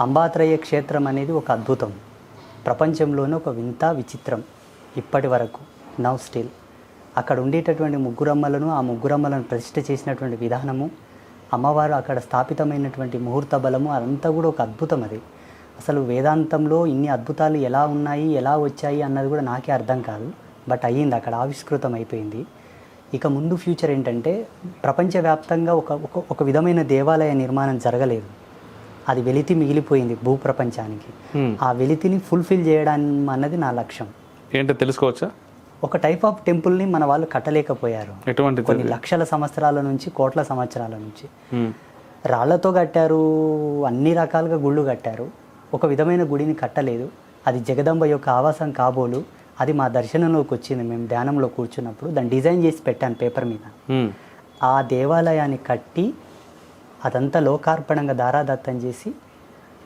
అంబాత్రయ క్షేత్రం అనేది ఒక అద్భుతం. ప్రపంచంలోనే ఒక వింత విచిత్రం. ఇప్పటి వరకు నవ్ స్టిల్. అక్కడ ఉండేటటువంటి ముగ్గురమ్మలను ఆ ముగ్గురమ్మలను ప్రతిష్ఠ చేసినటువంటి విధానము అమ్మవారు అక్కడ స్థాపితమైనటువంటి ముహూర్త బలము అదంతా కూడా ఒక అద్భుతం అది. అసలు వేదాంతంలో ఇన్ని అద్భుతాలు ఎలా ఉన్నాయి ఎలా వచ్చాయి అన్నది కూడా నాకే అర్థం కాదు. బట్ అయ్యింది అక్కడ ఆవిష్కృతం అయిపోయింది. ఇక ముందు ఫ్యూచర్ ఏంటంటే ప్రపంచవ్యాప్తంగా ఒక ఒక ఒక విధమైన దేవాలయ నిర్మాణం జరగలేదు. అది వెలితి మిగిలిపోయింది భూప్రపంచానికి. ఆ వెలితిని ఫుల్ఫిల్ చేయడం అన్నది నా లక్ష్యం. ఏంటో తెలుసుకోవచ్చా? ఒక టైప్ ఆఫ్ టెంపుల్ని మన వాళ్ళు కట్టలేకపోయారు. కొన్ని లక్షల సంవత్సరాల నుంచి కోట్ల సంవత్సరాల నుంచి. రాళ్ళతో కట్టారు అన్ని రకాలుగా గుళ్ళు కట్టారు. ఒక విధమైన గుడిని కట్టలేదు. అది జగదంబ యొక్క ఆవాసం కాబోలు. అది మా దర్శనంలోకి వచ్చింది. మేము ధ్యానంలో కూర్చున్నప్పుడు దాన్ని డిజైన్ చేసి పెట్టాను పేపర్ మీద. ఆ దేవాలయాన్ని కట్టి అదంతా లోకార్పణంగా దారాదత్తం చేసి